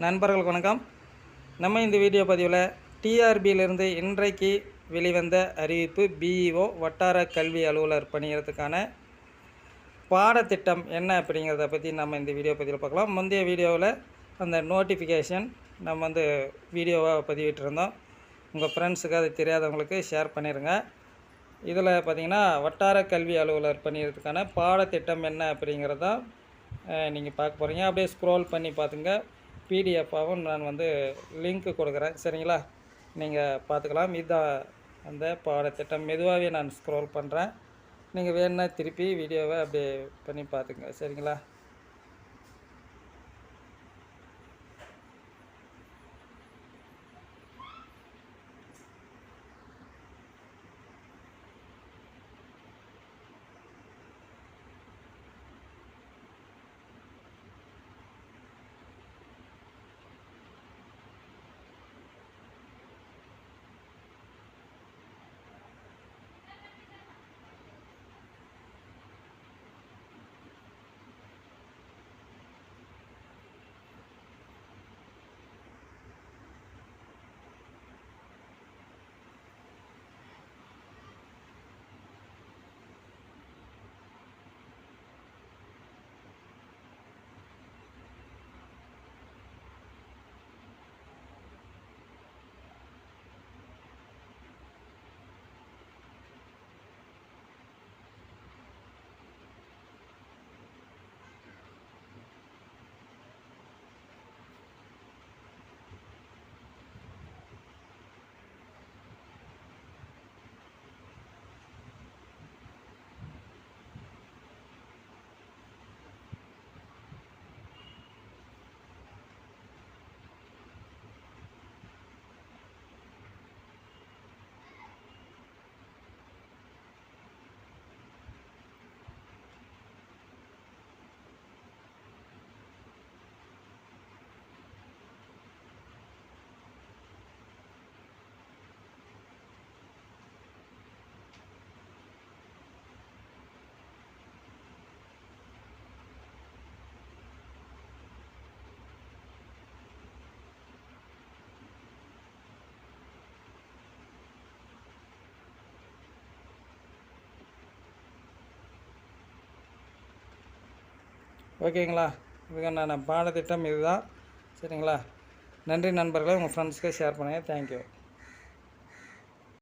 நண்பர்கள் வணக்கம். நம்ம இந்த வீடியோ பதிவில் டிஆர்பியிலிருந்து இன்றைக்கு வெளிவந்த அறிவிப்பு பிஇஓ வட்டார கல்வி அலுவலர் பணியிடத்துக்கான பாடத்திட்டம் என்ன அப்படிங்கிறத பற்றி நம்ம இந்த வீடியோ பதிவில் பார்க்கலாம். முந்தைய வீடியோவில் அந்த நோட்டிஃபிகேஷன் நம்ம வந்து வீடியோவாக பதிவிட்டிருந்தோம். உங்கள் ஃப்ரெண்ட்ஸுக்கு அது தெரியாதவங்களுக்கு ஷேர் பண்ணிடுங்க இதில் பார்த்தீங்கன்னா வட்டார கல்வி அலுவலர் பணியிடத்துக்கான பாடத்திட்டம் என்ன அப்படிங்கிறதான் நீங்கள் பார்க்க போகிறீங்க அப்படியே ஸ்க்ரோல் பண்ணி பார்த்துங்க பிடிஎஃபாகவும் நான் வந்து லிங்க்கு கொடுக்குறேன். சரிங்களா? நீங்கள் பார்த்துக்கலாம். இதுதான் அந்த பாடத்திட்டம். மெதுவாகவே நான் ஸ்க்ரோல் பண்ணுறேன் நீங்கள் வேணுன்னா திருப்பி வீடியோவை அப்படியே பண்ணி பார்த்துங்க சரிங்களா? ஓகேங்களா? இதுக்கான பாடத்திட்டம் இதுதான். சரிங்களா? நன்றி நண்பர்களே உங்கள் ஃப்ரெண்ட்ஸ்க்கு ஷேர் பண்ணுங்கள் தேங்க்யூ